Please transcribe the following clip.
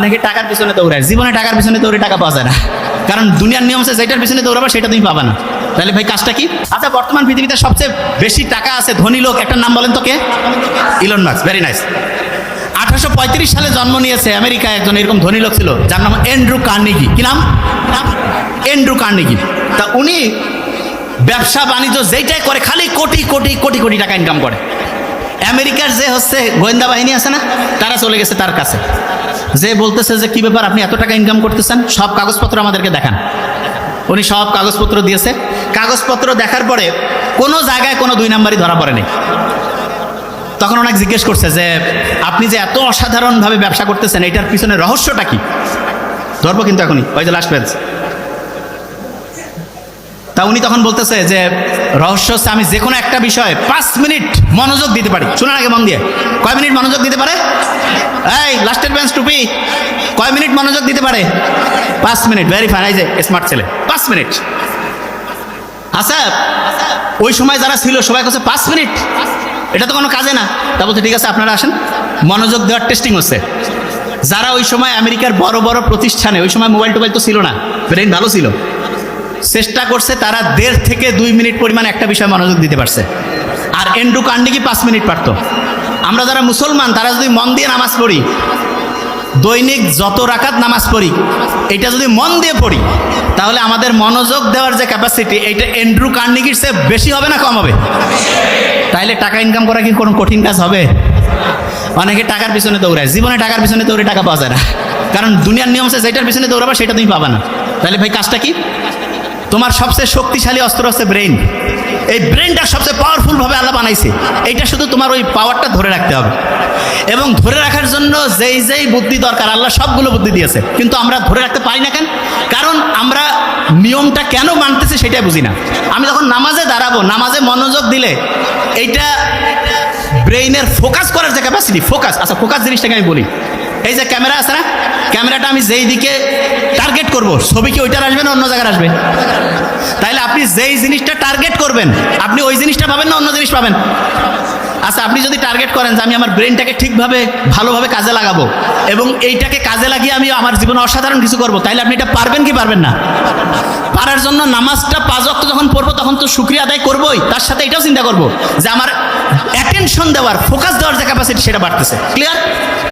অনেকে টাকার পিছনে দৌড়ায়? জীবনে টাকার পিছনে দৌড়ে টাকা পাওয়া যায় না। কারণ দুনিয়ার নিয়ম আছে যেটার পিছনে দৌড়াবে, সেটা তুমি পাবে না। তাহলে ভাই, কাজটা কি? আচ্ছা বর্তমান পৃথিবীতে সবচেয়ে বেশি টাকা আছে ধনী লোক, একটা নাম বলেন তো কে? ইলন মার্কস ভেরি নাইস আঠারোশো সালে জন্ম নিয়েছে আমেরিকায় একজন এরকম ধনী লোক ছিল, যার নাম এন্ড্রু কার্নিগি কি নাম? এন্ড্রু কার্নিগি তা উনি ব্যবসা, বাণিজ্য যেইটাই করে, খালি কোটি কোটি কোটি কোটি টাকা ইনকাম করে। আমেরিকার যে হচ্ছে গোয়েন্দা বাহিনী আছে না, তারা চলে গেছে তার কাছে। যে বলতেছে যে কি ব্যাপার, আপনি এত টাকা ইনকাম করতেছেন, সব কাগজপত্র আমাদেরকে দেখান। উনি সব কাগজপত্র দিয়েছে। কাগজপত্র দেখার পরে কোনো জায়গায় কোনো দুই নাম্বারই ধরা পড়েনি। তখন অনেক জিজ্ঞেস করছে যে, আপনি যে এত অসাধারণভাবে ব্যবসা করতেছেন, এটার পিছনে রহস্যটা কি? ধরবো কিন্তু এখনই। ওই যে লাস্ট পেজ তা উনি তখন বলতেছে যে, রহস্য হচ্ছে আমি যে কোনো একটা বিষয়ে পাঁচ মিনিট মনোযোগ দিতে পারি। শোনার আগে মন দিয়ে। কয় মিনিট মনোযোগ দিতে পারে? এই, লাস্টের বেঞ্চ টুপি। কয় মিনিট মনোযোগ দিতে পারে? পাঁচ মিনিট ভেরি ফাইন এই যে স্মার্ট ছেলে। পাঁচ মিনিট। আচ্ছা ওই সময় যারা ছিল, সবাই কাছে পাঁচ মিনিট। এটা তো কোনো কাজে না। তা বলতে ঠিক আছে, আপনারা আসেন। মনোযোগ দেওয়ার টেস্টিং হচ্ছে। যারা ওই সময় আমেরিকার বড় বড় প্রতিষ্ঠানে, ওই সময় মোবাইল টোবাইল তো ছিল না ব্রেন ভালো ছিল। চেষ্টা করছে তারা দেড় থেকে দুই মিনিট পরিমাণ একটা বিষয়ে মনোযোগ দিতে পারছে। আর এন্ডু কান্ডিকি পাঁচ মিনিট পারত। আমরা যারা মুসলমান, তারা যদি মন দিয়ে নামাজ পড়ি, দৈনিক যত রাকাত নামাজ পড়ি, এটা যদি মন দিয়ে পড়ি, তাহলে আমাদের মনোযোগ দেওয়ার যে ক্যাপাসিটি এটা এন্ড্রু কার্নিকির চেয়ে বেশি হবে না কম হবে? তাইলে টাকা ইনকাম করা কি কোনো কঠিন কাজ হবে? অনেকে টাকার পিছনে দৌড়ায়। জীবনে টাকার পিছনে দৌড়ে টাকা পাওয়া যায় না। কারণ দুনিয়ার নিয়ম আছে, যেটার পিছনে দৌড়াবে, সেটা তুমি পাবে না। তাহলে ভাই, কাজটা কি? তোমার সবচেয়ে শক্তিশালী অস্ত্র হচ্ছে ব্রেন এই ব্রেনটা সবচেয়ে পাওয়ারফুলভাবে আল্লাহ বানাইছে। এইটা শুধু তোমার ওই পাওয়ারটা ধরে রাখতে হবে। এবং ধরে রাখার জন্য যেই যেই বুদ্ধি দরকার, আল্লাহ সবগুলো বুদ্ধি দিয়েছে। কিন্তু আমরা ধরে রাখতে পারি না কেন? কারণ আমরা নিয়মটা কেন মানতেছি সেটাই বুঝি না। আমি যখন নামাজে দাঁড়াবো, নামাজে মনোযোগ দিলে এইটা ব্রেইনের ফোকাস করার যে ক্যাপাসিটি ফোকাস আচ্ছা ফোকাস জিনিসটাকে আমি বলি। এই যে ক্যামেরা আছে না, ক্যামেরাটা আমি যেই দিকে টার্গেট করব, ছবি কি ওইটার আসবে না অন্য জায়গায় আসবে? তাইলে আপনি যেই জিনিসটা টার্গেট করবেন, আপনি ওই জিনিসটা পাবেন না অন্য জিনিস পাবেন? আচ্ছা আপনি যদি টার্গেট করেন যে আমি আমার ব্রেনটাকে ঠিকভাবে, ভালোভাবে কাজে লাগাবো, এবং এইটাকে কাজে লাগিয়ে আমি আমার জীবনে অসাধারণ কিছু করব, তাইলে আপনি এটা পারবেন কি পারবেন না? পারার জন্য নামাজটা পাঁচ অক্ট যখন পড়ব, তখন তো শুক্রিয়া আদায় করবোই, তার সাথে এটাও চিন্তা করব যে আমার অ্যাটেনশন দেওয়ার ফোকাস দেওয়ার যে ক্যাপাসিটি সেটা বাড়তেছে। ক্লিয়ার